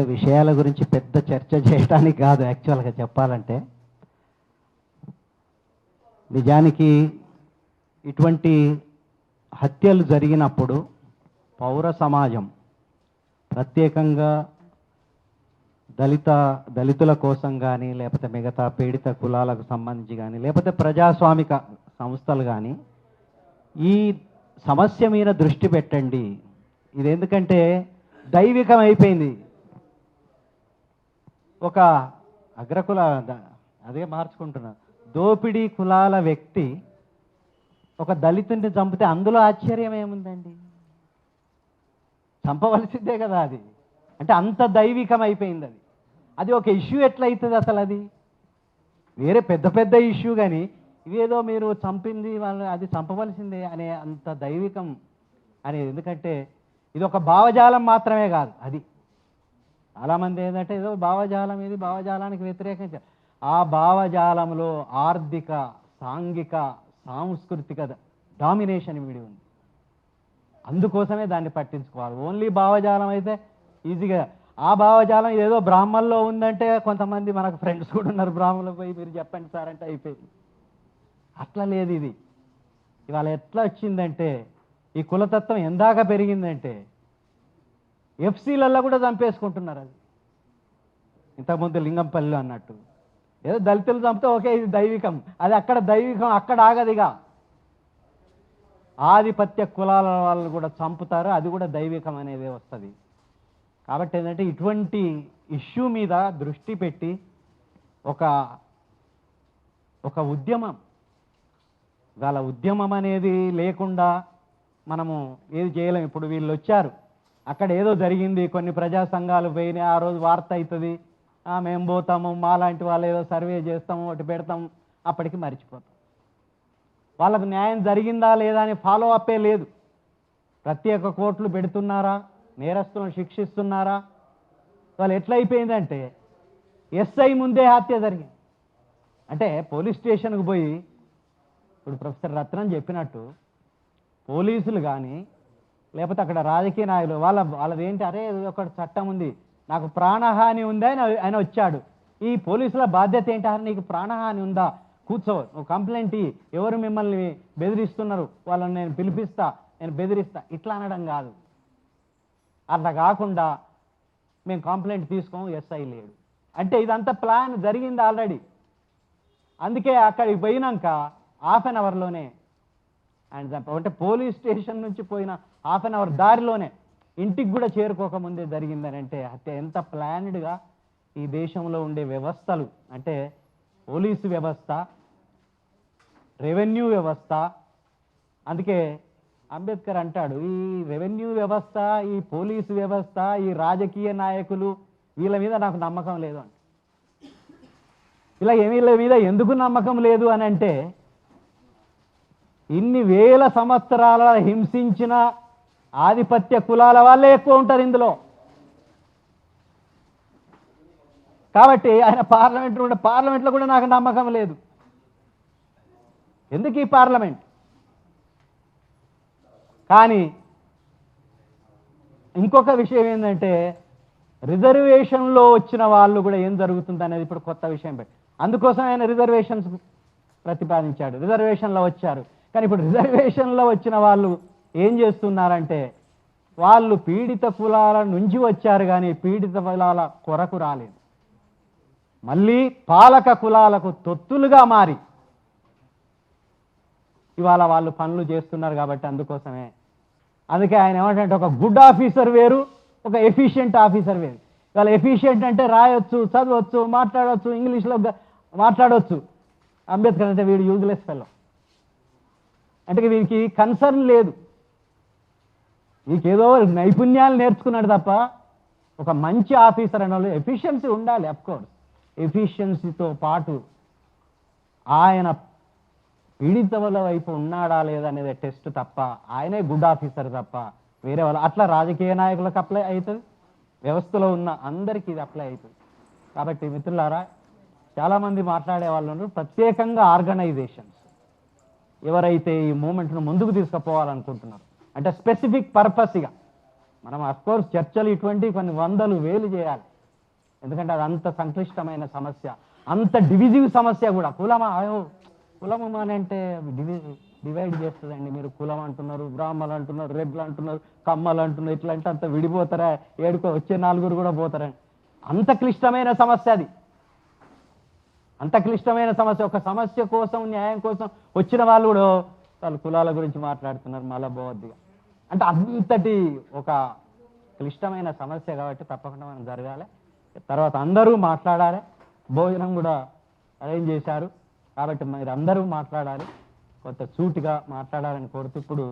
ఏదో విషయాల గురించి పెద్ద చర్చ చేయడానికి కాదు యాక్చువల్గా చెప్పాలంటే. నిజానికి ఇటువంటి హత్యలు జరిగినప్పుడు పౌర సమాజం ప్రత్యేకంగా దళిత దళితుల కోసం కానీ లేకపోతే మిగతా పీడిత కులాలకు సంబంధించి కానీ లేకపోతే ప్రజాస్వామిక సంస్థలు కానీ ఈ సమస్య మీద దృష్టి పెట్టండి. ఇది ఎందుకంటే దైవికం అయిపోయింది ఒక అగ్రకుల అదే మార్చుకుంటున్నా. దోపిడీ కులాల వ్యక్తి ఒక దళితుడిని చంపితే అందులో ఆశ్చర్యం ఏముందండి? చంపవలసిందే కదా అది. అంటే అంత దైవికం అయిపోయింది అది అది ఒక ఇష్యూ ఎట్లయితుంది అసలు అది వేరే పెద్ద పెద్ద ఇష్యూ కానీ ఇవేదో మీరు చంపింది వాళ్ళు అది చంపవలసిందే అనే అంత దైవికం అనేది. ఎందుకంటే ఇది ఒక భావజాలం మాత్రమే కాదు. అది చాలామంది ఏంటంటే ఏదో భావజాలం ఇది భావజాలానికి వ్యతిరేకించారు ఆ భావజాలంలో ఆర్థిక సాంఘిక సాంస్కృతిక డామినేషన్ విడి ఉంది. అందుకోసమే దాన్ని పట్టించుకోవాలి. ఓన్లీ భావజాలం అయితే ఈజీగా ఆ భావజాలం ఏదో బ్రాహ్మణలో ఉందంటే కొంతమంది మనకు ఫ్రెండ్స్ కూడా ఉన్నారు. బ్రాహ్మణులు పోయి మీరు చెప్పండి సార్ అంటే అయిపోయింది. అట్లా లేదు ఇది. ఇవాళ ఎట్లా వచ్చిందంటే ఈ కులతత్వం ఎందాక పెరిగిందంటే ఎఫ్సీలలో కూడా చంపేసుకుంటున్నారు అది. ఇంతకుముందు లింగంపల్లిలో అన్నట్టు. ఏదో దళితులు చంపితే ఓకే ఇది దైవికం. అది అక్కడ దైవికం అక్కడ ఆగదిగా ఆధిపత్య కులాల వాళ్ళు కూడా చంపుతారు అది కూడా దైవికం అనేది వస్తుంది. కాబట్టి ఏంటంటే ఇటువంటి ఇష్యూ మీద దృష్టి పెట్టి ఒక ఒక ఉద్యమం. వాళ్ళ ఉద్యమం అనేది లేకుండా మనము ఏది చేయలేం. ఇప్పుడు వీళ్ళు వచ్చారు. అక్కడ ఏదో జరిగింది కొన్ని ప్రజా సంఘాలు పోయినాయి ఆ రోజు వార్త అవుతుంది మేము పోతాము మాలాంటి వాళ్ళు ఏదో సర్వే చేస్తాము ఒకటి పెడతాము అప్పటికి మర్చిపోతాం. వాళ్ళకు న్యాయం జరిగిందా లేదా అని ఫాలో అప్పే లేదు. ప్రత్యేక కోర్టులు పెడుతున్నారా? నేరస్తులను శిక్షిస్తున్నారా? వాళ్ళు ఎట్లయిపోయిందంటే ఎస్ఐ ముందే హత్య జరిగింది. అంటే పోలీస్ స్టేషన్కి పోయి ఇప్పుడు ప్రొఫెసర్ రత్నం చెప్పినట్టు పోలీసులు కానీ లేకపోతే అక్కడ రాజకీయ నాయకులు వాళ్ళ వాళ్ళది ఏంటి అరే ఇది ఒక చట్టం ఉంది నాకు ప్రాణహాని ఉందా అని ఆయన వచ్చాడు. ఈ పోలీసుల బాధ్యత ఏంటి? అరే నీకు ప్రాణహాని ఉందా? కూర్చో నువ్వు కంప్లైంట్ ఎవరు మిమ్మల్ని బెదిరిస్తున్నారు? వాళ్ళని నేను పిలిపిస్తా నేను బెదిరిస్తా. ఇట్లా అనడం కాదు. అట్లా కాకుండా మేము కంప్లైంట్ తీసుకోము ఎస్ఐ లేడు. అంటే ఇదంతా ప్లాన్ జరిగింది ఆల్రెడీ. అందుకే అక్కడికి పోయినాక హాఫ్ అన్ అవర్లోనే అండ్ అంటే పోలీస్ స్టేషన్ నుంచి పోయిన హాఫ్ అన్ అవర్ దారిలోనే ఇంటికి కూడా చేరుకోకముందే జరిగిందని అంటే హత్య ఎంత ప్లాన్డ్గా ఈ దేశంలో ఉండే వ్యవస్థలు అంటే పోలీసు వ్యవస్థ రెవెన్యూ వ్యవస్థ అందుకే అంబేద్కర్ అంటాడు ఈ రెవెన్యూ వ్యవస్థ ఈ పోలీసు వ్యవస్థ ఈ రాజకీయ నాయకులు వీళ్ళ మీద నాకు నమ్మకం లేదు అంట. ఇలా వీళ్ళ మీద ఎందుకు నమ్మకం లేదు అని అంటే ఇన్ని వేల సంవత్సరాల హింసించిన ఆధిపత్య కులాల వాళ్ళే ఎక్కువ ఉంటారు ఇందులో. కాబట్టి ఆయన పార్లమెంట్ కూడా పార్లమెంట్లో కూడా నాకు నమ్మకం లేదు. ఎందుకు ఈ పార్లమెంట్? కానీ ఇంకొక విషయం ఏంటంటే రిజర్వేషన్లో వచ్చిన వాళ్ళు కూడా ఏం జరుగుతుంది అనేది ఇప్పుడు కొత్త విషయం అందుకోసం ఆయన రిజర్వేషన్స్ ప్రతిపాదించాడు. రిజర్వేషన్లో వచ్చారు. కానీ ఇప్పుడు రిజర్వేషన్లో వచ్చిన వాళ్ళు ఏం చేస్తున్నారంటే వాళ్ళు పీడిత కులాల నుంచి వచ్చారు కానీ పీడిత కులాల కొరకు రాలేదు. మళ్ళీ పాలక కులాలకు తొత్తులుగా మారి ఇవాళ వాళ్ళు పనులు చేస్తున్నారు కాబట్టి అందుకోసమే. అందుకే ఆయన ఏమంటే ఒక గుడ్ ఆఫీసర్ వేరు ఒక ఎఫిషియెంట్ ఆఫీసర్ వేరు. ఇవాళ ఎఫిషియెంట్ అంటే రాయొచ్చు చదవచ్చు మాట్లాడవచ్చు ఇంగ్లీష్లో మాట్లాడవచ్చు అంబేద్కర్ అంటే వీడు యూజ్లెస్ ఫెలో అంటే వీరికి కన్సర్న్ లేదు. నీకేదో నైపుణ్యాలు నేర్చుకున్నాడు తప్ప ఒక మంచి ఆఫీసర్ అనే వాళ్ళు ఎఫిషియన్సీ ఉండాలి అఫ్కోర్స్ ఎఫిషియన్సీతో పాటు ఆయన పీడితల వైపు ఉన్నాడా లేదా అనేది టెస్ట్ తప్ప ఆయనే గుడ్ ఆఫీసర్ తప్ప వేరే వాళ్ళు అట్లా రాజకీయ నాయకులకు అప్లై అవుతుంది. వ్యవస్థలో ఉన్న అందరికీ ఇది అప్లై అవుతుంది. కాబట్టి మిత్రులారా చాలామంది మాట్లాడే వాళ్ళు ప్రత్యేకంగా ఆర్గనైజేషన్స్ ఎవరైతే ఈ మూమెంట్ను ముందుకు తీసుకుపోవాలనుకుంటున్నారు అంటే స్పెసిఫిక్ పర్పస్గా మనం అఫ్కోర్స్ చర్చలు ఇటువంటి కొన్ని వందలు వేలు చేయాలి. ఎందుకంటే అది అంత సంక్లిష్టమైన సమస్య. అంత డివిజివ్ సమస్య కూడా. కులమా అయ్యో కులము అని అంటే డివి డివైడ్ చేస్తుందండి. మీరు కులం అంటున్నారు బ్రాహ్మలు అంటున్నారు రెడ్లు అంటున్నారు కమ్మలు అంటున్నారు ఇట్లా అంటే అంత విడిపోతారా? ఏడుకో వచ్చే నలుగురు కూడా పోతారండి అంత క్లిష్టమైన సమస్య అది. అంత క్లిష్టమైన సమస్య. ఒక సమస్య కోసం న్యాయం కోసం వచ్చిన వాళ్ళు కూడా వాళ్ళు కులాల గురించి మాట్లాడుతున్నారు మళ్ళా పోవద్దిగా అంటే అంతటి ఒక క్లిష్టమైన సమస్య కాబట్టి తప్పకుండా మనం జరగాలి. తర్వాత అందరూ మాట్లాడాలి. భోజనం కూడా అరేంజ్ చేశారు. కాబట్టి మీరు అందరూ మాట్లాడాలి. కొంత సూటిగా మాట్లాడాలని కోరుతూ ఇప్పుడు